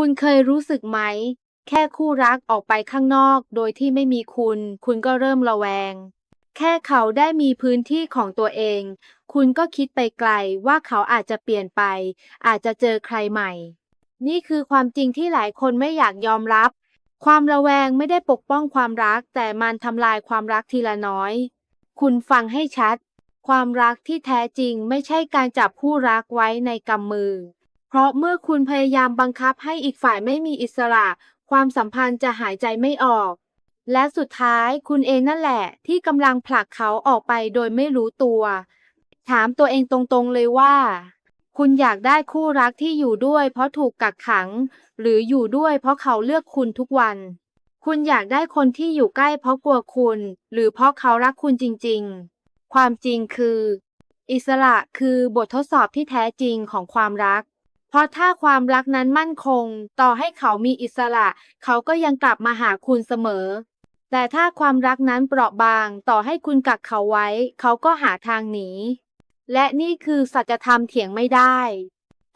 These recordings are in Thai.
คุณเคยรู้สึกไหม แค่คู่รักออกไปข้างนอกโดยที่ไม่มีคุณ คุณก็เริ่มระแวง แค่เขาได้มีพื้นที่ของตัวเอง คุณก็คิดไปไกลว่าเขาอาจจะเปลี่ยนไป อาจจะเจอใครใหม่ นี่คือความจริงที่หลายคนไม่อยากยอมรับ ความระแวงไม่ได้ปกป้องความรัก แต่มันทำลายความรักทีละน้อย คุณฟังให้ชัด ความรักที่แท้จริงไม่ใช่การจับคู่รักไว้ในกำมือ เพราะเมื่อคุณพยายามบังคับให้อีกฝ่ายไม่มีอิสระ ความสัมพันธ์จะหายใจไม่ออก และสุดท้ายคุณเองนั่นแหละ ที่กำลังผลักเขาออกไปโดยไม่รู้ตัว ถามตัวเองตรงๆเลยว่า คุณอยากได้คู่รักที่อยู่ด้วย เพราะถูกกักขัง หรืออยู่ด้วย เพราะเขาเลือกคุณทุกวัน คุณอยากได้คนที่อยู่ใกล้เพราะกลัวคุณ หรือเพราะเขารักคุณจริงๆ ความจริงคือ อิสระคือบททดสอบที่แท้จริงของความรัก เพราะถ้าความรักนั้นมั่นคง ต่อให้เขามีอิสระ เขาก็ยังกลับมาหาคุณเสมอ แต่ถ้าความรักนั้นเปราะบาง ต่อให้คุณกักเขาไว้ เขาก็หาทางหนี และนี่คือสัจธรรมเถียงไม่ได้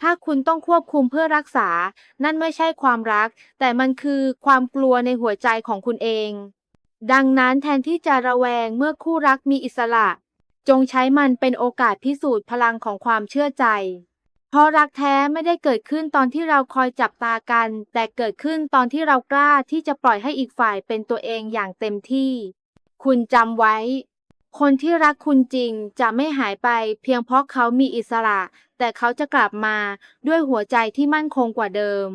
ถ้าคุณต้องควบคุมเพื่อรักษา นั่นไม่ใช่ความรัก แต่มันคือความกลัวในหัวใจของคุณเอง ดังนั้นแทนที่จะระแวงเมื่อคู่รักมีอิสระ จงใช้มันเป็นโอกาสพิสูจน์พลังของความเชื่อใจ เพราะรักแท้ไม่ได้เกิดขึ้นตอนที่เราคอยจับตากัน แต่เกิดขึ้นตอนที่เรากล้าที่จะปล่อยให้อีกฝ่ายเป็นตัวเองอย่างเต็มที่ คุณจำไว้ คนที่รักคุณจริงจะไม่หายไป เพียงเพราะเขามีอิสระ แต่เขาจะกลับมาด้วยหัวใจที่มั่นคงกว่าเดิม